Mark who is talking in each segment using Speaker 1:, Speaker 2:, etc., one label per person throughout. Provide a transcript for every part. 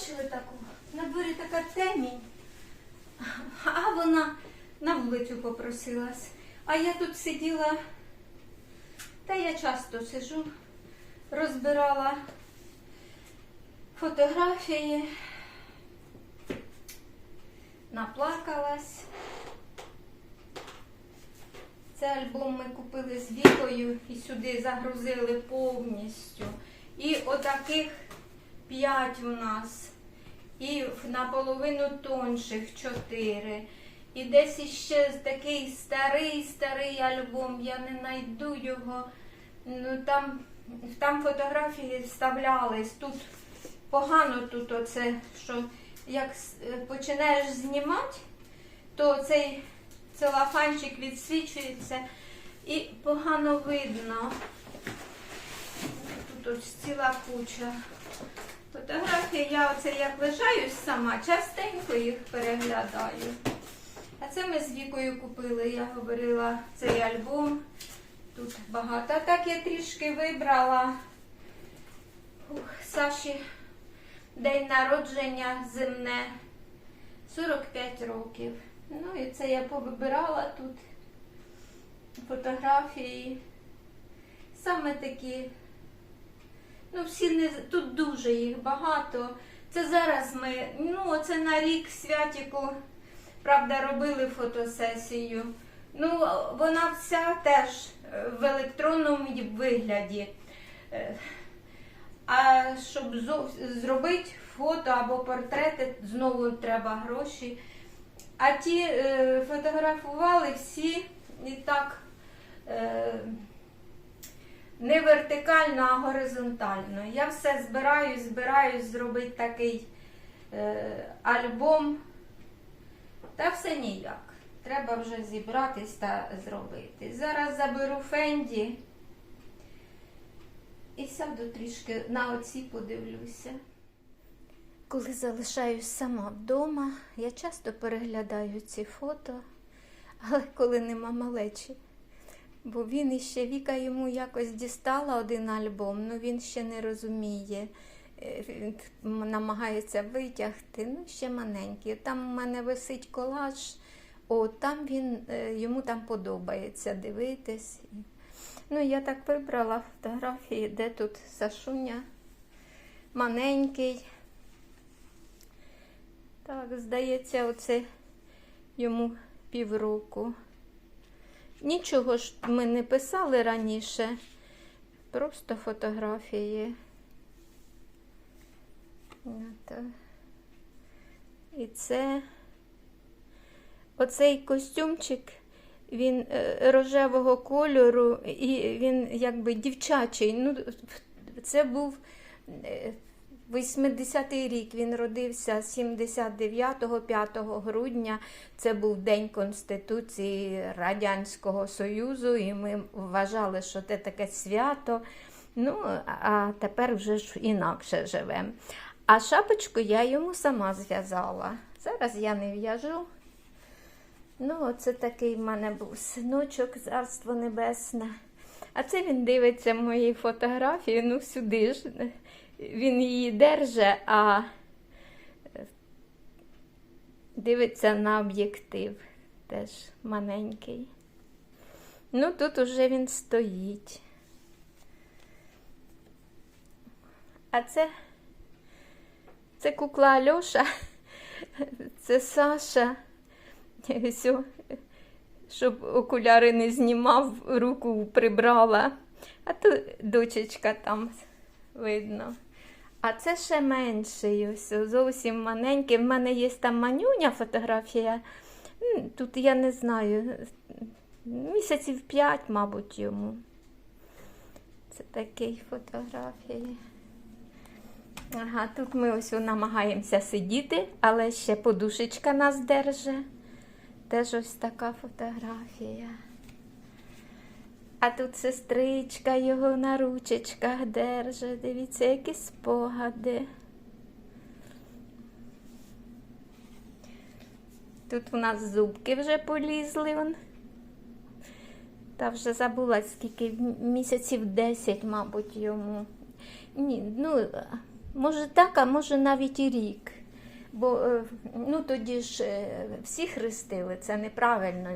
Speaker 1: бачили таку? На дворі така темінь, а вона на вулицю попросилась. А я тут сиділа, та я часто сижу, розбирала фотографії, наплакалась. Цей альбом ми купили з Вікою і сюди загрузили повністю. І отаких п'ять у нас. І наполовину тонших чотири. І десь іще такий старий, старий альбом. Я не знайду його. Ну там, там фотографії вставлялись. Тут погано тут оце, що як е, починаєш знімати, то цей целофанчик відсвічується і погано видно. Тут ось ціла куча фотографій. Я оце як лишаюсь сама, частенько їх переглядаю. А це ми з Вікою купили, я говорила, цей альбом. Тут багато. А так я трішки вибрала Ух, Саші день народження земне 45 років. Ну і це я повибирала тут фотографії. Саме такі. Ну, всі не тут дуже їх багато. Це зараз ми, ну, це на рік святіку, правда, робили фотосесію. Ну, вона вся теж е, в електронному вигляді. Е, А щоб зробити фото або портрети, знову треба гроші. А ті е, фотографували всі і так е, не вертикально, а горизонтально. Я все збираюсь, збираюсь зробити такий е, альбом. Та все ніяк. Треба вже зібратись та зробити. Зараз заберу Фенді і сяду трішки на оці подивлюся. Коли залишаюсь сама вдома, я часто переглядаю ці фото, але коли нема малечі. Бо він іще Віка йому якось дістала один альбом, ну він ще не розуміє. Е, Він намагається витягти, ну ще маленький. Там у мене висить колаж, о, там він, е, йому там подобається дивитись. Ну, я так вибрала фотографії, де тут Сашуня маленький. Так, здається, оце йому півроку. Нічого ж ми не писали раніше, просто фотографії. І це оцей костюмчик, він е, рожевого кольору, і він якби дівчачий. Ну, це був е, 80-й рік він родився 79-го, 5 грудня. Це був День Конституції Радянського Союзу, і ми вважали, що це таке свято. Ну, а тепер вже ж інакше живемо. А шапочку я йому сама зв'язала. Зараз я не в'яжу. Ну, оце такий в мене був синочок, царство небесне. А це він дивиться мої фотографії, ну сюди ж. Він її держить, а дивиться на об'єктив. Теж маленький. Ну, тут уже він стоїть. А це, це кукла Альоша, це Саша. Сьо, щоб окуляри не знімав, руку прибрала. А тут дочечка там видно. А це ще менший, ось зовсім маленький. В мене є там манюня фотографія. Тут я не знаю, місяців п'ять, мабуть, йому. Це такі фотографії. Ага, тут ми ось намагаємося сидіти, але ще подушечка нас держить. Теж ось така фотографія. А тут сестричка його на ручечках держить. Дивіться, які спогади. Тут у нас зубки вже полізли. Он. Та вже забула, скільки місяців 10, мабуть, йому. Ні, ну, Може так, а може навіть і рік. Бо е, ну, тоді ж е, всі хрестили, це неправильно.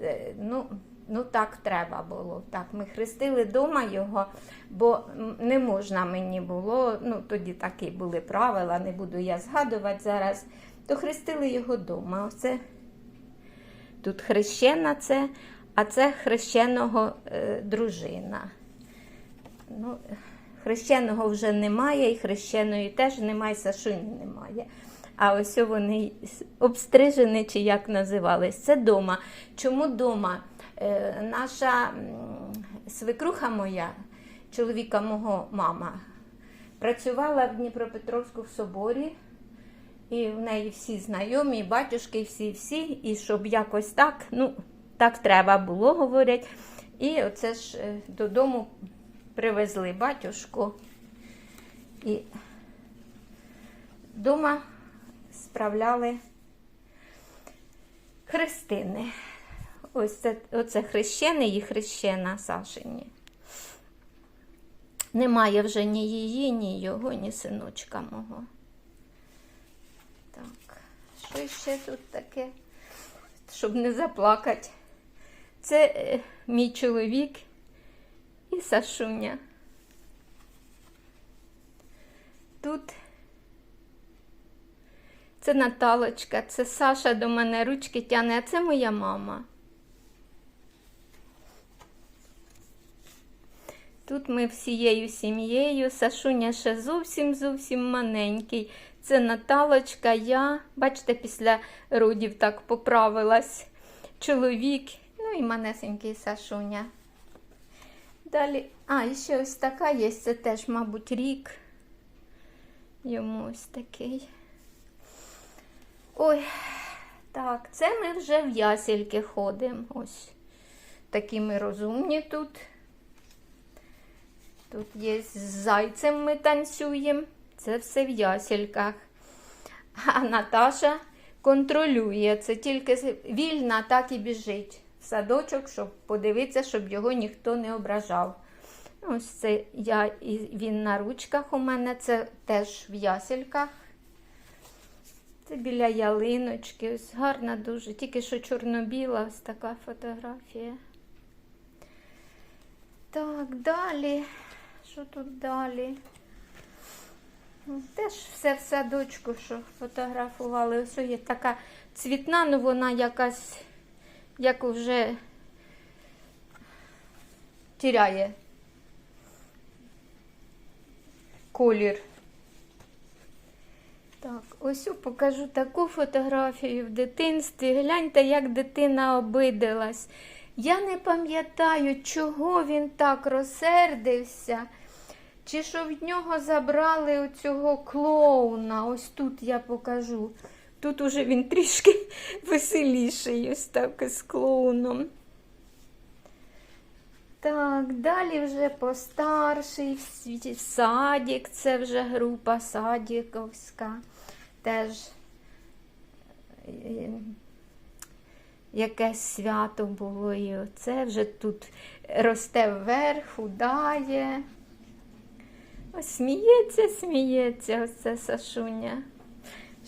Speaker 1: Е, Ну, ну так треба було. Так, ми хрестили вдома його, бо не можна мені було. Ну, тоді такі були правила, не буду я згадувати зараз. То хрестили його вдома. Оце тут хрещена це, а це хрещеного е, дружина. Ну, хрещеного вже немає, і хрещеної теж немає, Сашуні немає. А ось вони обстрижені, чи як називались, це дома. Чому дома? Е, наша свекруха моя, чоловіка мого мама, працювала в Дніпропетровську в соборі, і в неї всі знайомі, батюшки, всі, всі, і щоб якось так, ну, так треба було, говорять. І оце ж е, додому привезли батюшку. І вдома справляли хрестини. Ось це, оце хрещений і хрещена Сашині. Немає вже ні її, ні його, ні синочка мого. Так, що ще тут таке, щоб не заплакати? Це е, мій чоловік і Сашуня. Тут це Наталочка, це Саша до мене ручки тяне, а це моя мама. Тут ми всією сім'єю. Сашуня ще зовсім зовсім маленький. Це Наталочка, я, бачите, після родів так поправилась. Чоловік, ну і манесенький Сашуня. Далі, а, і ще ось така є, це теж, мабуть, рік. Йому ось такий. Ой, так, це ми вже в ясельки ходимо. Ось такі ми розумні тут. Тут є з зайцем ми танцюємо. Це все в ясельках. А Наташа контролює. Це тільки вільна, так і біжить в садочок, щоб подивитися, щоб його ніхто не ображав. Ось це я і він на ручках у мене, це теж в ясельках. Це біля ялиночки. Ось гарна дуже. Тільки що чорно-біла ось така фотографія. Так, далі. Що тут далі? Ну, Теж все в садочку, що фотографували. Ось є така цвітна, ну вона якась, як вже тіряє колір. Так, ось покажу таку фотографію в дитинстві. Гляньте, як дитина обидилась. Я не пам'ятаю, чого він так розсердився, чи що від нього забрали оцього клоуна. Ось тут я покажу. Тут уже він трішки веселіший, ось так з клоуном. Так, далі вже постарший, садік, це вже група садіковська. Теж е, якесь свято було. І оце вже тут росте вверх, худає. Ось сміється, сміється, ось Сашуня.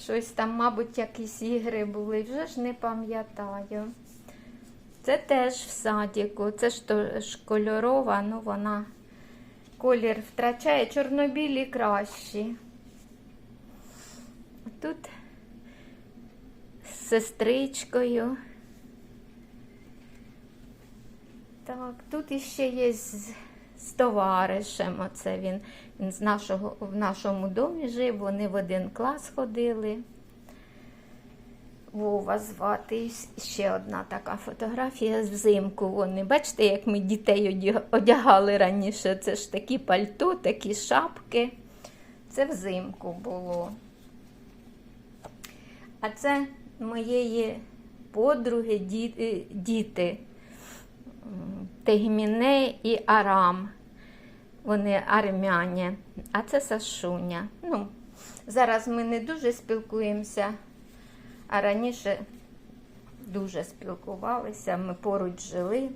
Speaker 1: Щось там, мабуть, якісь ігри були, вже ж не пам'ятаю. Це теж в садіку, це ж то ж кольорова, ну вона колір втрачає, чорнобілі кращі. Тут з сестричкою. Так, тут іще є з, з товаришем. Оце він з нашого, в нашому домі жив, вони в один клас ходили. Вова звати. Ще одна така фотографія взимку. Вони, бачите, як ми дітей одягали раніше. Це ж такі пальто, такі шапки. Це взимку було. А це моєї подруги діти, діти Тегміне і Арам. Вони армяні, а це Сашуня. Ну, Зараз ми не дуже спілкуємося. А раніше дуже спілкувалися, ми поруч жили.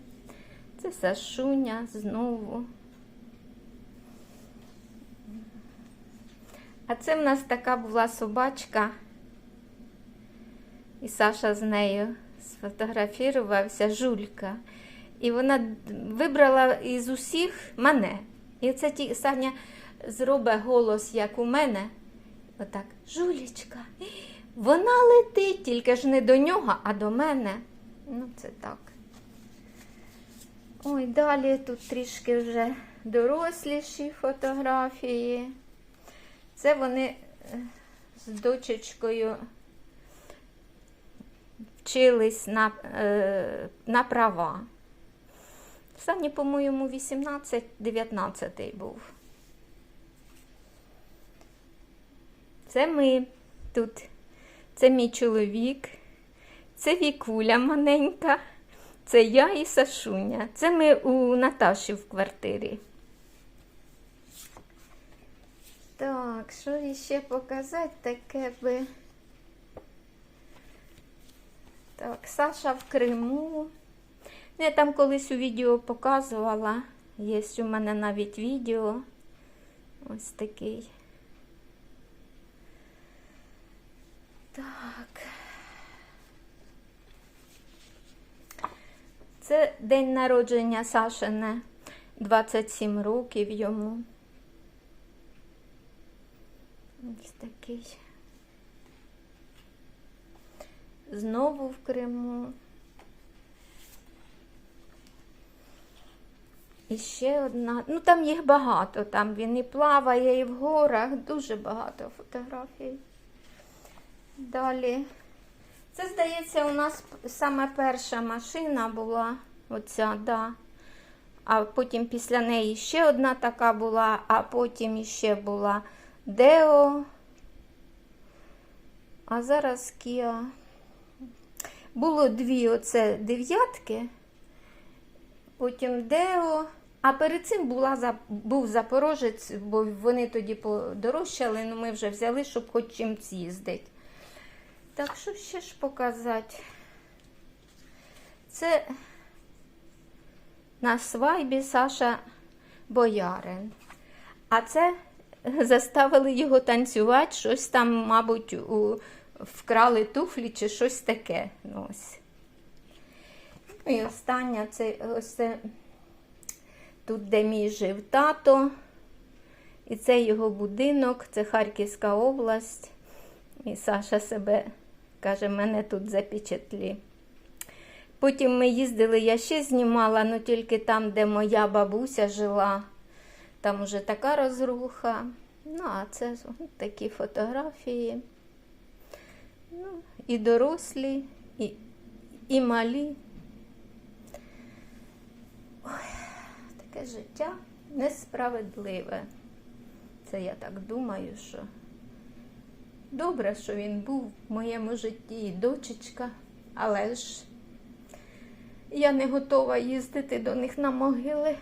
Speaker 1: Це Сашуня знову. А це в нас така була собачка. І Саша з нею сфотографувався, жулька. І вона вибрала із усіх мене. І це ті Саня зробить голос, як у мене. Отак, жулічка. Вона летить, тільки ж не до нього, а до мене. Ну, це так. Ой, далі тут трішки вже доросліші фотографії. Це вони е, з дочечкою вчились на, е, на права. Сані, по-моєму, 18-19 був. Це ми тут. Це мій чоловік, це Вікуля маленька, це я і Сашуня. Це ми у Наташі в квартирі. Так, що ще показати таке би. Так, Саша в Криму. Ну, Я там колись у відео показувала. Є у мене навіть відео. Ось такий. Так. Це день народження Сашине. 27 років йому. Ось такий. Знову в Криму. І ще одна. Ну там їх багато. Там він і плаває, і в горах. Дуже багато фотографій. Далі. Це, здається, у нас саме перша машина була. Оця, да. А потім після неї ще одна така була, а потім іще була Део. А зараз Kia. Було дві оце дев'ятки, потім Део. А перед цим була, був Запорожець, бо вони тоді подорожчали, ну ми вже взяли, щоб хоч чимсь їздити. Так, що ще ж показати? Це на свайбі Саша Боярин. А це заставили його танцювати, щось там, мабуть, у, вкрали туфлі чи щось таке. Ну, ось. Ну, І остання це ось це тут, де мій жив тато. І це його будинок, це Харківська область. І Саша себе каже, мене тут запечатлі. Потім ми їздили, я ще знімала, але тільки там, де моя бабуся жила. Там уже така розруха. Ну, а це такі фотографії. Ну, і дорослі, і, і малі. Ой, таке життя несправедливе. Це я так думаю, що добре, що він був в моєму житті і дочечка, але ж я не готова їздити до них на могили.